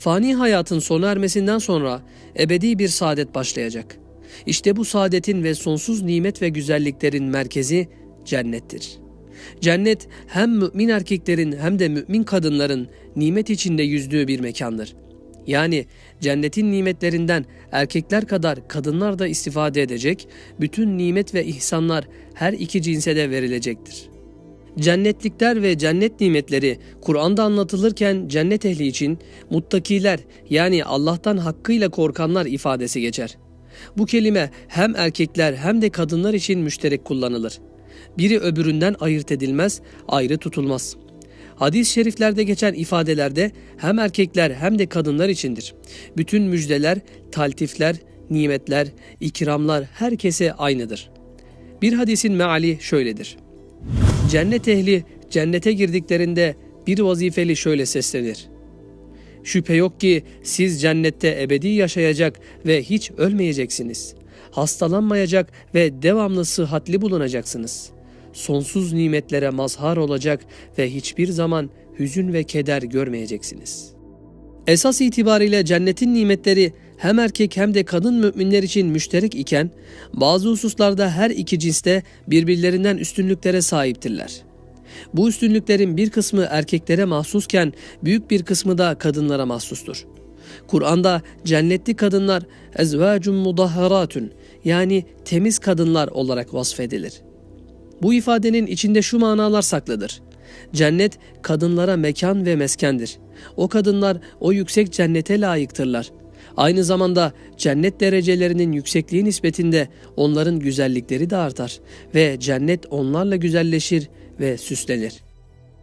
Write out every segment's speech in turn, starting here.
Fani hayatın sona ermesinden sonra ebedi bir saadet başlayacak. İşte bu saadetin ve sonsuz nimet ve güzelliklerin merkezi cennettir. Cennet hem mümin erkeklerin hem de mümin kadınların nimet içinde yüzdüğü bir mekandır. Yani cennetin nimetlerinden erkekler kadar kadınlar da istifade edecek, bütün nimet ve ihsanlar her iki cinse de verilecektir. Cennetlikler ve cennet nimetleri Kur'an'da anlatılırken cennet ehli için muttakiler yani Allah'tan hakkıyla korkanlar ifadesi geçer. Bu kelime hem erkekler hem de kadınlar için müşterek kullanılır. Biri öbüründen ayırt edilmez, ayrı tutulmaz. Hadis-i şeriflerde geçen ifadelerde hem erkekler hem de kadınlar içindir. Bütün müjdeler, taltifler, nimetler, ikramlar herkese aynıdır. Bir hadisin meali şöyledir. Cennet ehli cennete girdiklerinde bir vazifeli şöyle seslenir. Şüphe yok ki siz cennette ebedi yaşayacak ve hiç ölmeyeceksiniz. Hastalanmayacak ve devamlı sıhhatli bulunacaksınız. Sonsuz nimetlere mazhar olacak ve hiçbir zaman hüzün ve keder görmeyeceksiniz. Esas itibariyle cennetin nimetleri hem erkek hem de kadın müminler için müşterek iken bazı hususlarda her iki cinste birbirlerinden üstünlüklere sahiptirler. Bu üstünlüklerin bir kısmı erkeklere mahsusken büyük bir kısmı da kadınlara mahsustur. Kur'an'da cennetli kadınlar ezvacun mudahharatun yani temiz kadınlar olarak vasfedilir. Bu ifadenin içinde şu manalar saklıdır. Cennet kadınlara mekan ve meskendir. O kadınlar o yüksek cennete layıktırlar. Aynı zamanda cennet derecelerinin yüksekliği nispetinde onların güzellikleri de artar ve cennet onlarla güzelleşir ve süslenir.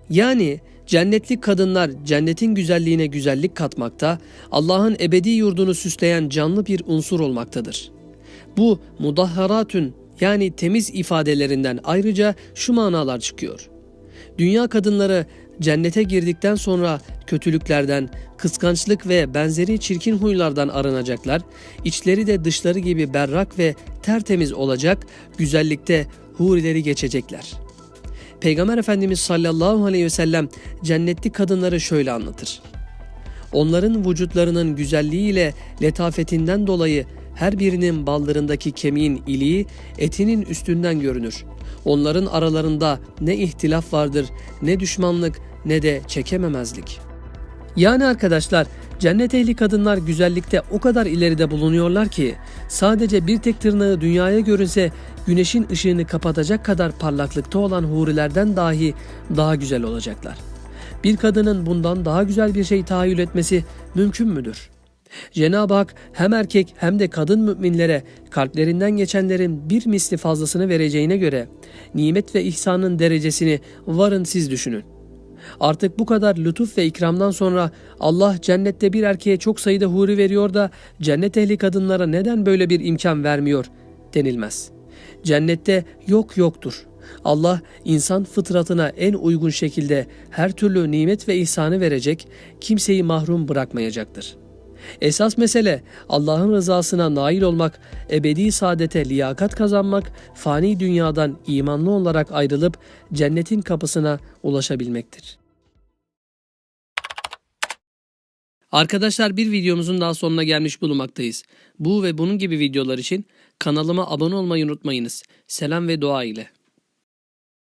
Yani cennetlik kadınlar cennetin güzelliğine güzellik katmakta, Allah'ın ebedi yurdunu süsleyen canlı bir unsur olmaktadır. Bu mudahharatün yani temiz ifadelerinden ayrıca şu manalar çıkıyor. Dünya kadınları cennete girdikten sonra kötülüklerden, kıskançlık ve benzeri çirkin huylardan arınacaklar, içleri de dışları gibi berrak ve tertemiz olacak, güzellikte hurileri geçecekler. Peygamber Efendimiz sallallahu aleyhi ve sellem cennetli kadınları şöyle anlatır. Onların vücutlarının güzelliğiyle letafetinden dolayı her birinin ballarındaki kemiğin iliği etinin üstünden görünür. Onların aralarında ne ihtilaf vardır, ne düşmanlık, ne de çekememezlik. Yani arkadaşlar cennet ehli kadınlar güzellikte o kadar ileride bulunuyorlar ki sadece bir tek tırnağı dünyaya görünse güneşin ışığını kapatacak kadar parlaklıkta olan hurilerden dahi daha güzel olacaklar. Bir kadının bundan daha güzel bir şey tahayyül etmesi mümkün müdür? Cenab-ı Hak hem erkek hem de kadın müminlere kalplerinden geçenlerin bir misli fazlasını vereceğine göre nimet ve ihsanın derecesini varın siz düşünün. Artık bu kadar lütuf ve ikramdan sonra Allah cennette bir erkeğe çok sayıda huri veriyor da cennet ehli kadınlara neden böyle bir imkan vermiyor denilmez. Cennette yok yoktur. Allah insan fıtratına en uygun şekilde her türlü nimet ve ihsanı verecek, kimseyi mahrum bırakmayacaktır. Esas mesele Allah'ın rızasına nail olmak, ebedi saadete liyakat kazanmak, fani dünyadan imanlı olarak ayrılıp cennetin kapısına ulaşabilmektir. Arkadaşlar bir videomuzun daha sonuna gelmiş bulunmaktayız. Bu ve bunun gibi videolar için kanalıma abone olmayı unutmayınız. Selam ve dua ile.